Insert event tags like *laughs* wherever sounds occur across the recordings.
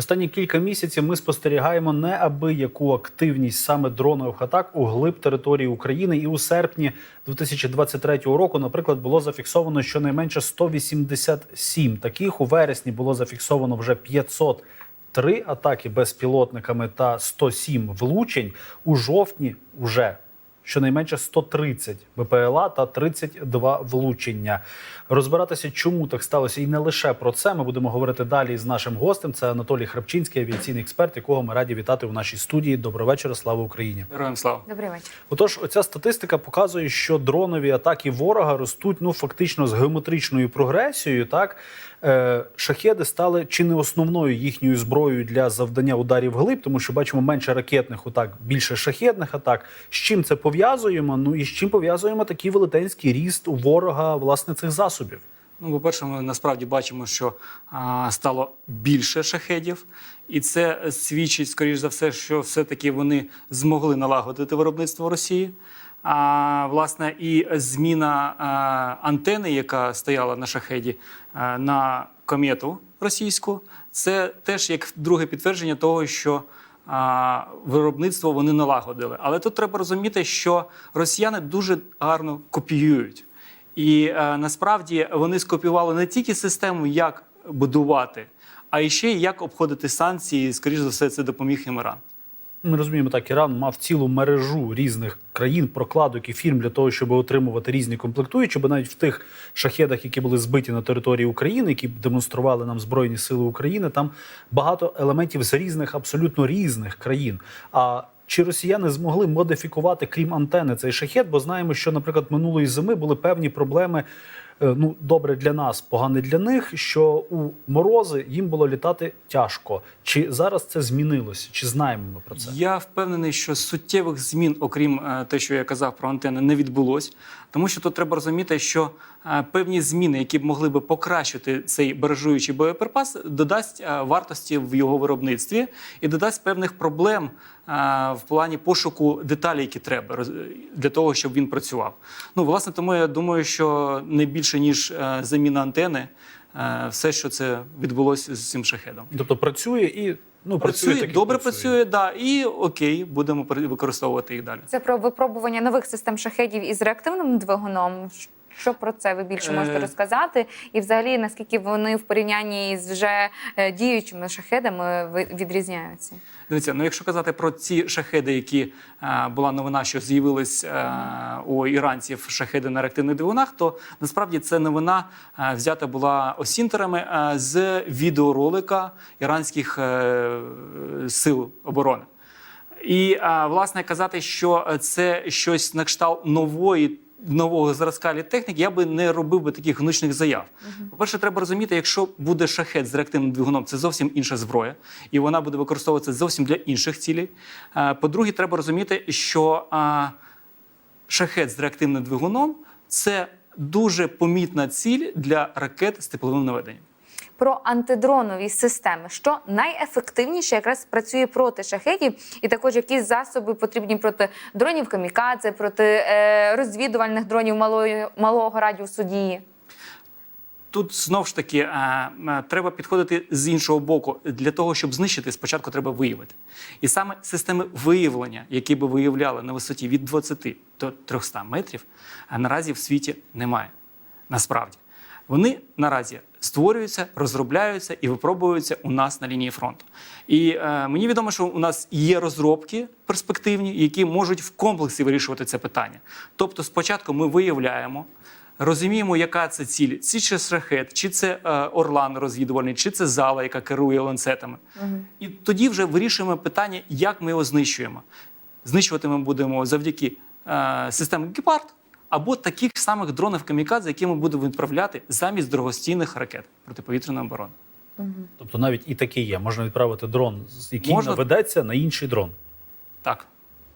Останні кілька місяців ми спостерігаємо неабияку активність саме дронових атак у глиб території України. І у серпні 2023 року, наприклад, було зафіксовано щонайменше 187 таких. У вересні було зафіксовано вже 503 атаки безпілотниками та 107 влучень. У жовтні вже щонайменше 130 БПЛА та 32 влучення. Розбиратися, чому так сталося, і не лише про це. Ми будемо говорити далі з нашим гостем. Це Анатолій Храпчинський, авіаційний експерт, якого ми раді вітати у нашій студії. Доброго вечора, слава Україні. Героям слава. Добрий вечір. Отож, оця статистика показує, що дронові атаки ворога ростуть ну фактично з геометричною прогресією. Так шахеди стали чи не основною їхньою зброєю для завдання ударів глиб, тому що бачимо менше ракетних атак, більше шахедних атак. З чим це пов'язуємо? Ну і з чим пов'язуємо такий велетенський ріст у ворога власне цих засобів? Ну, по-перше, ми насправді бачимо, що а, стало більше шахедів, і це свідчить, скоріш за все, що все-таки вони змогли налагодити виробництво Росії. А власне, і зміна антени, яка стояла на шахеді, на комету російську, це теж як друге підтвердження того, що виробництво вони налагодили. Але тут треба розуміти, що росіяни дуже гарно копіюють. І е, насправді вони скопіювали не тільки систему, як будувати, а і ще як обходити санкції. Скоріш за все, це допоміг їм Іран. Ми розуміємо, так Іран мав цілу мережу різних країн, прокладок і фірм для того, щоб отримувати різні комплектуючі, бо навіть в тих шахедах, які були збиті на території України, які демонстрували нам збройні сили України, там багато елементів з різних, абсолютно різних країн. А чи росіяни змогли модифікувати, крім антени, цей шахет? Бо знаємо, що, наприклад, минулої зими були певні проблеми. Е, Ну, добре для нас, погане для них. Що у морози їм було літати тяжко. Чи зараз це змінилося? Чи знаємо ми про це? Я впевнений, що суттєвих змін, окрім е, те, що я казав про антени, не відбулось. Тому що тут треба розуміти, що е, певні зміни, які б могли би покращити цей бережуючий боєприпас, додасть вартості в його виробництві і додасть певних проблем в плані пошуку деталей, які треба для того, щоб він працював. Ну, власне, тому я думаю, що не більше ніж е, заміна антени, е, все, що це відбулося з цим шахедом. Тобто працює і ну працює, Працює, добре працює, да, і окей, будемо використовувати їх далі. Це про випробування нових систем шахедів із реактивним двигуном. Що про це ви більше можете Е. розказати? І взагалі наскільки вони в порівнянні з вже е, діючими шахедами відрізняються? Дивіться, ну якщо казати про ці шахеди, які е, була новина, що з'явились е, у іранців шахеди на реактивних двигунах, то насправді це новина е, взята була осінтерами е, з відеоролика іранських е, сил оборони. І е, власне казати, що це щось на кшталт нової. Нового зразка літтехніки, я би не робив би таких гнучних заяв. По-перше, треба розуміти, якщо буде шахет з реактивним двигуном, це зовсім інша зброя, і вона буде використовуватися зовсім для інших цілей. Е, По-друге, треба розуміти, що е, шахет з реактивним двигуном це дуже помітна ціль для ракет з тепловим наведенням. Про антидронові системи, що найефективніше якраз працює проти шахедів, і також які засоби потрібні проти дронів камікадзе, проти е, розвідувальних дронів малої малого радіусу дії. Тут знов ж таки е, е, треба підходити з іншого боку. Для того, щоб знищити, спочатку треба виявити. І саме системи виявлення, які би виявляли на висоті від 20 до 300 метрів, наразі в світі немає. Насправді. Вони наразі створюються, розробляються і випробуються у нас на лінії фронту. І е, мені відомо, що у нас є розробки перспективні, які можуть в комплексі вирішувати це питання. Тобто, спочатку ми виявляємо, розуміємо, яка це ціль, чи це шахет, чи це е, орлан розвідувальний, чи це зала, яка керує ланцетами. І тоді вже вирішуємо питання, як ми його знищуємо. Знищувати ми будемо завдяки е, системі Гепард або таких самих дронів камікадзе, які ми будемо відправляти замість дорогостійних ракет протиповітряної оборони. Тобто навіть і таке є. Можна відправити дрон, який Можна. наведеться на інший дрон. Так,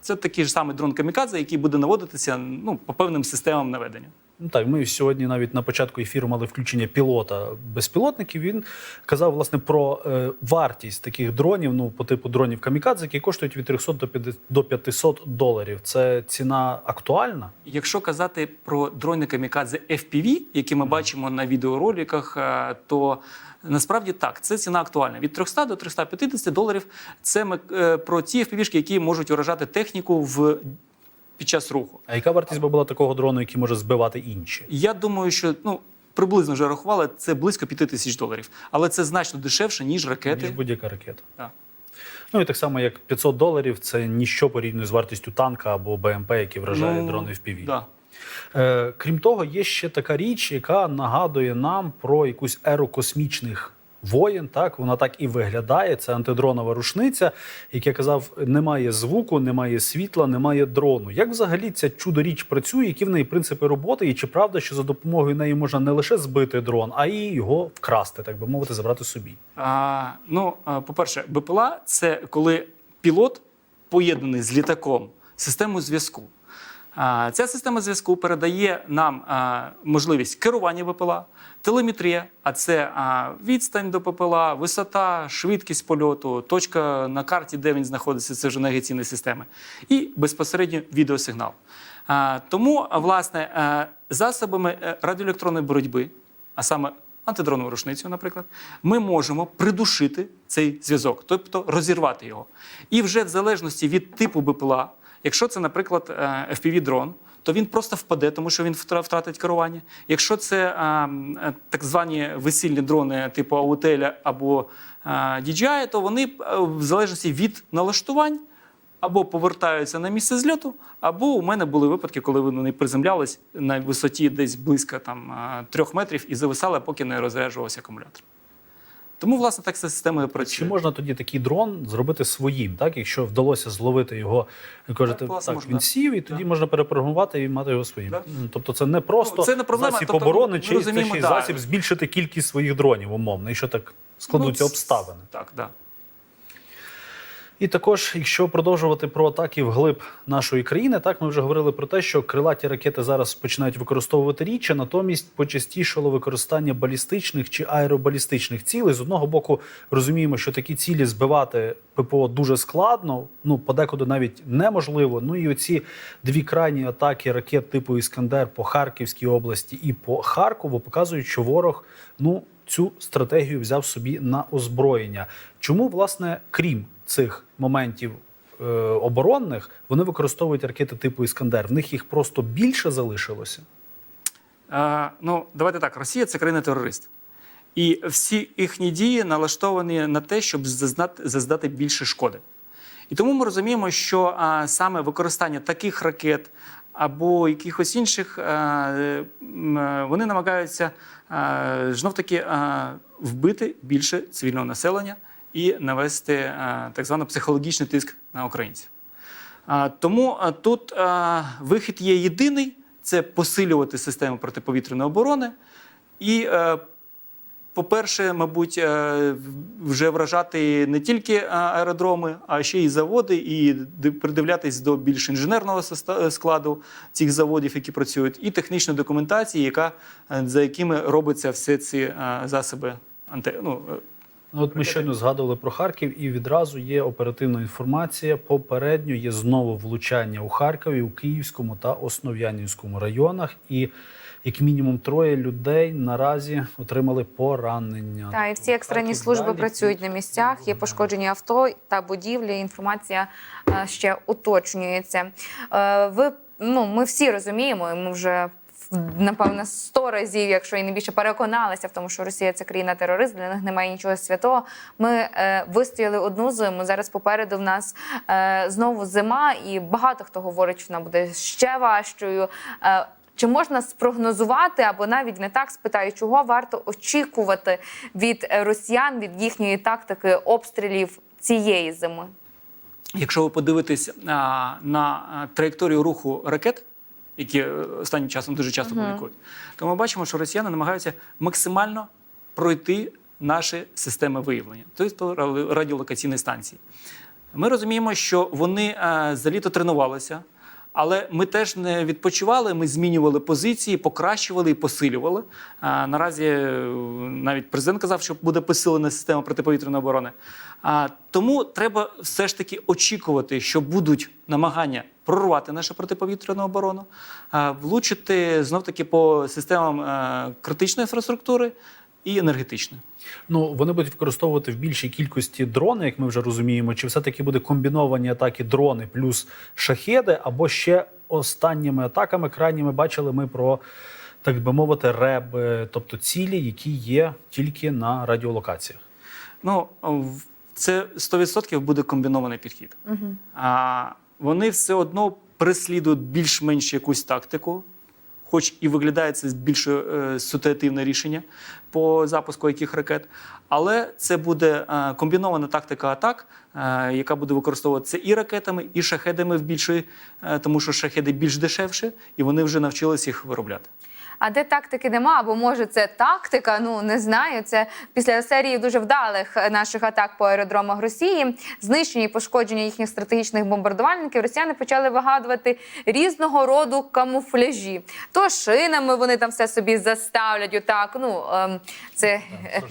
це такий ж самий дрон камікадзе, який буде наводитися ну, по певним системам наведення. Ну так, ми сьогодні навіть на початку ефіру мали включення пілота безпілотників. Він казав власне про е, вартість таких дронів, ну по типу дронів камікадзе, які коштують від 300 до 50 до 500 доларів. Це ціна актуальна? Якщо казати про дрони камікадзе FPV, які ми бачимо на відеороликах, е, то насправді так, це ціна актуальна. Від 300 до 350 доларів. Це ми е, про ті FPV, які можуть уражати техніку в під час руху. А яка вартість би була такого дрону, який може збивати інші? Я думаю, що ну приблизно вже рахували, це близько 5 тисяч доларів, але це значно дешевше ніж ракети. Ніж будь-яка ракета. Так. Ну і так само, як 500 доларів, це ніщо порівняно з вартістю танка або БМП, які вражає Ну, дрони в піві. Да. Е, крім того, є ще така річ, яка нагадує нам про якусь еру космічних воєн. Так вона так і виглядає. Це антидронова рушниця, як я казав, немає звуку, немає світла, немає дрону. Як взагалі ця чудо річ працює? Які в неї принципи роботи? І чи правда, що за допомогою неї можна не лише збити дрон, а й його вкрасти, так би мовити, забрати собі? А, ну, по-перше, БПЛА це коли пілот поєднаний з літаком системою зв'язку. Ця система зв'язку передає нам можливість керування БПЛА, телеметрія, а це відстань до БПЛА, висота, швидкість польоту, точка на карті, де він знаходиться, це вже навігаційні системи, і безпосередньо відеосигнал. Тому, власне, засобами е, радіоелектронної боротьби, а саме антидронову рушницю, наприклад, ми можемо придушити цей зв'язок, тобто розірвати його. І вже в залежності від типу БПЛА, якщо це, наприклад, е, FPV-дрон, то він просто впаде, тому що він втра- втратить керування. Якщо це е, м, е, так звані весільні дрони типу Аутеля або е, DJI, то вони е, в залежності від налаштувань або повертаються на місце зльоту, або у мене були випадки, коли вони приземлялись на висоті десь близько там, е, трьох метрів і зависали, поки не розряджувався акумулятор. Тому, власне, так ця система і працює. Чи можна тоді такий дрон зробити своїм, так якщо вдалося зловити його, кажете, Так, так, він сів, і тоді Так. можна перепрограмувати і мати його своїм. Так. Тобто це не просто Ну, це не проблема, засіб тобто оборони, чи це ще й засіб збільшити кількість своїх дронів, умовно, що так складуться Ну, обставини. Так, да. І також, якщо продовжувати про атаки вглиб нашої країни, так ми вже говорили про те, що крилаті ракети зараз починають використовувати рідше, натомість почастішало використання балістичних чи аеробалістичних цілей. З одного боку, розуміємо, що такі цілі збивати ППО дуже складно, ну подекуди навіть неможливо. Ну і оці дві крайні атаки ракет типу Іскандер по Харківській області і по Харкову показують, що ворог ну цю стратегію взяв собі на озброєння. Чому, власне, крім цих моментів е, оборонних, вони використовують ракети типу Іскандер? В них їх просто більше залишилося. Е, ну, давайте так: Росія це країна-терорист. І всі їхні дії налаштовані на те, щоб зазнати, зазнати більше шкоди. І тому ми розуміємо, що а, саме використання таких ракет або якихось інших, м, е, вони намагаються знов таки вбити більше цивільного населення і навести так званий психологічний тиск на українців. Тому тут вихід є єдиний: це посилювати систему протиповітряної оборони і. Е, По-перше, мабуть, е, вже вражати не тільки е, аеродроми, а ще й заводи, і придивлятись до більш інженерного соста- складу цих заводів, які працюють, і технічної документації, яка е, за якими робляться всі ці е, засоби анте... ну, е, Ну, От ми щойно згадували про Харків, і відразу є оперативна інформація. Попередньо є знову влучання у Харкові, у Київському та Основ'янівському районах. І як мінімум троє людей наразі отримали поранення. Та і всі екстрені Харків служби далі працюють на місцях. Є пошкоджені авто та будівлі. Інформація е, ще уточнюється. Е, Ви ну ми всі розуміємо, і ми вже. Напевно, сто разів, якщо і не більше переконалися в тому, що Росія це країна терорист, для них немає нічого святого. Ми е, вистояли одну зиму. Зараз попереду в нас е, знову зима, і багато хто говорить, що вона буде ще важчою. Е, чи можна спрогнозувати або навіть не так спитаю, чого варто очікувати від е, росіян, від їхньої тактики обстрілів цієї зими? Якщо ви подивитесь а, на траєкторію руху ракет, які е, останнім часом дуже часто публікують, то ми бачимо, що росіяни намагаються максимально пройти наші системи виявлення, тобто радіолокаційні станції. Ми розуміємо, що вони а, за літо тренувалися. Але ми теж не відпочивали. Ми змінювали позиції, покращували і посилювали. А, наразі е, навіть президент казав, що буде посилена система протиповітряної оборони. А, тому треба все ж таки очікувати, що будуть намагання прорвати нашу протиповітряну оборону, а, влучити знов таки по системам е, критичної інфраструктури і енергетичної. Ну вони будуть використовувати в більшій кількості дрони, як ми вже розуміємо. Чи все таки буде комбіновані атаки дрони плюс шахеди, або ще останніми атаками крайніми бачили ми про. Так би мовити, реби, тобто цілі, які є тільки на радіолокаціях. Ну, це 100% буде комбінований підхід. Угу. А вони все одно переслідують більш-менш якусь тактику, хоч і виглядає це більш е, ситуативне рішення по запуску яких ракет. Але це буде е, комбінована тактика атак, е, яка буде використовуватися і ракетами, і шахедами в більшої, тому що шахеди більш дешевші, і вони вже навчились їх виробляти. А де тактики нема, або може це тактика? Ну не знаю. Це після серії дуже вдалих наших атак по аеродромах Росії, знищення і пошкодження їхніх стратегічних бомбардувальників. Росіяни почали вигадувати різного роду камуфляжі. То шинами вони там все собі заставлять. Отак, ну ем, це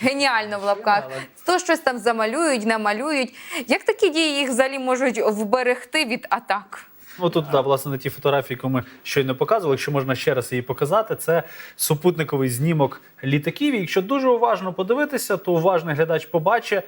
геніально в лапках. То щось там замалюють, намалюють. Як такі дії їх взагалі можуть вберегти від атак? Ну тут да, власне на тій фотографії, яку ми щойно показували, якщо можна ще раз її показати, це супутниковий знімок літаків. І якщо дуже уважно подивитися, то уважний глядач побачить,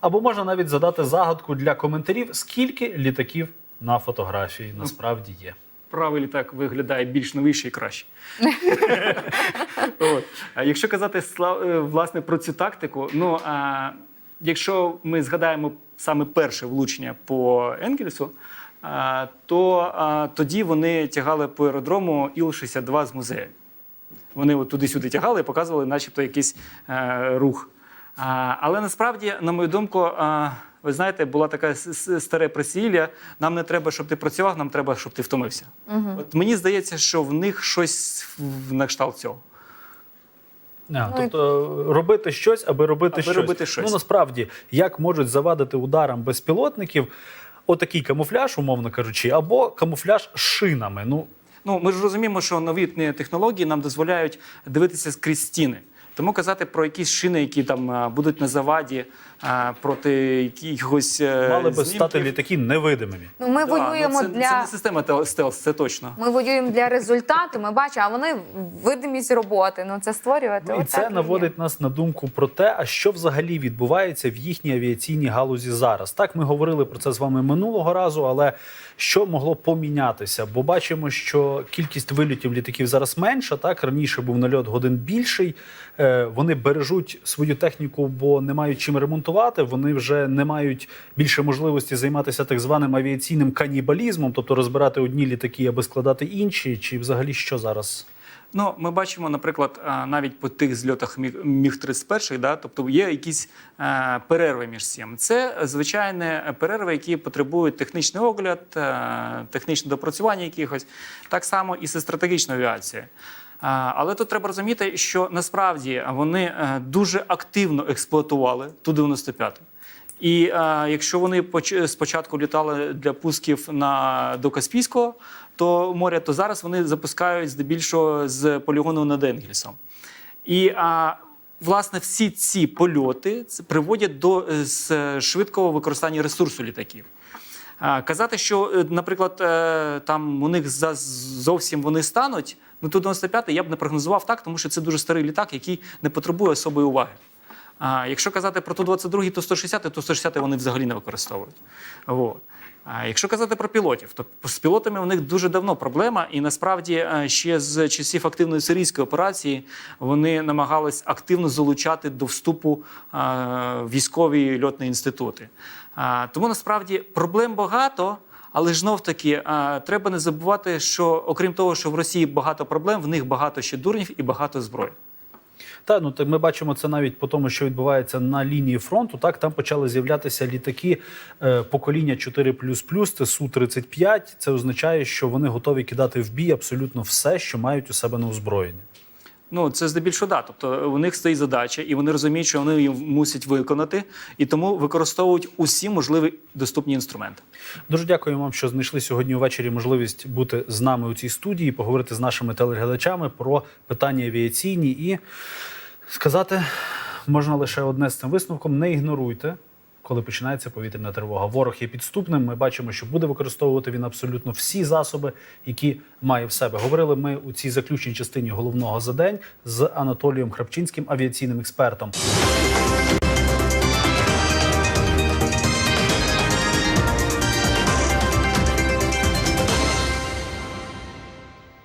або можна навіть задати загадку для коментарів, скільки літаків на фотографії насправді є. правий літак виглядає більш новіший і краще. *laughs* От. А Якщо казати е, власне про цю тактику, ну а, якщо ми згадаємо саме перше влучення по Енгельсу, то тоді вони тягали по аеродрому Іл-62 з музею. Вони от туди-сюди тягали і показували, начебто, якийсь е, рух. А, але насправді, на мою думку, а, ви знаєте, була така старе присілля. Нам не треба, щоб ти працював, нам треба, щоб ти втомився. От мені здається, що в них щось на кшталт цього. А, Ну, тобто робити щось, аби робити Аби щось. робити щось. Ну насправді, як можуть завадити ударам безпілотників отакий камуфляж, умовно кажучи, або камуфляж шинами. Ну Ну, ми ж розуміємо, що новітні технології нам дозволяють дивитися скрізь стіни. Тому казати про якісь шини, які там будуть на заваді проти якихось е, мали би стати літаки невидимими. Ну ми Да, воюємо ну, це, для це не система тел- стелс, це точно. Ми воюємо для результату. Ми бачимо, а вони видимість роботи. Ну це створювати. Ну, і це наводить нас на думку про те, а що взагалі відбувається в їхній авіаційній галузі зараз. Так, ми говорили про це з вами минулого разу, але що могло помінятися? Бо бачимо, що кількість вильотів літаків зараз менша. Так раніше був нальот годин більший. Е, Вони бережуть свою техніку, бо не мають чим ремонтувати. Вони вже не мають більше можливості займатися так званим авіаційним канібалізмом, тобто розбирати одні літаки, аби складати інші. Чи взагалі що зараз? Ну, ми бачимо, наприклад, навіть по тих зльотах Міг- Міг-31, да, тобто є якісь е, перерви між цим. Це звичайні перерви, які потребують технічний огляд, е, технічне допрацювання якихось, так само і зі стратегічною авіацією. Але тут треба розуміти, що насправді вони е, дуже активно експлуатували Ту-95. І е, якщо вони спочатку літали для пусків на до Каспійського то моря, то зараз вони запускають здебільшого з полігону над Енгельсом. І а, власне всі ці польоти приводять до е, швидкого використання ресурсу літаків. Казати, що, е, наприклад, е, там у них зовсім вони стануть, ну ту 95 я б не прогнозував так, тому що це дуже старий літак, який не потребує особої уваги. А якщо казати про ту 22 то 160, то 160 вони взагалі не використовують. Вот. А якщо казати про пілотів, то з пілотами у них дуже давно проблема, і насправді е, ще з часів активної сирійської операції вони намагались активно залучати до вступу військові льотні інститути. Тому насправді проблем багато. Але ж знов таки треба не забувати, що окрім того, що в Росії багато проблем, в них багато ще дурнів і багато зброї. Та ну ми бачимо це навіть по тому, що відбувається на лінії фронту. Так там почали з'являтися літаки е, покоління 4 це су 35 Це означає, що вони готові кидати в бій абсолютно все, що мають у себе на озброєнні. Ну це здебільшого да. Тобто у них стоїть задача, і вони розуміють, що вони її мусять виконати, і тому використовують усі можливі доступні інструменти. Дуже дякую вам, що знайшли сьогодні увечері можливість бути з нами у цій студії, поговорити з нашими телеглядачами про питання авіаційні і сказати можна лише одне з цим висновком: не ігноруйте. Коли починається повітряна тривога, ворог є підступним. Ми бачимо, що буде використовувати він абсолютно всі засоби, які має в себе. Говорили ми у цій заключній частині головного за день з Анатолієм Храпчинським, авіаційним експертом.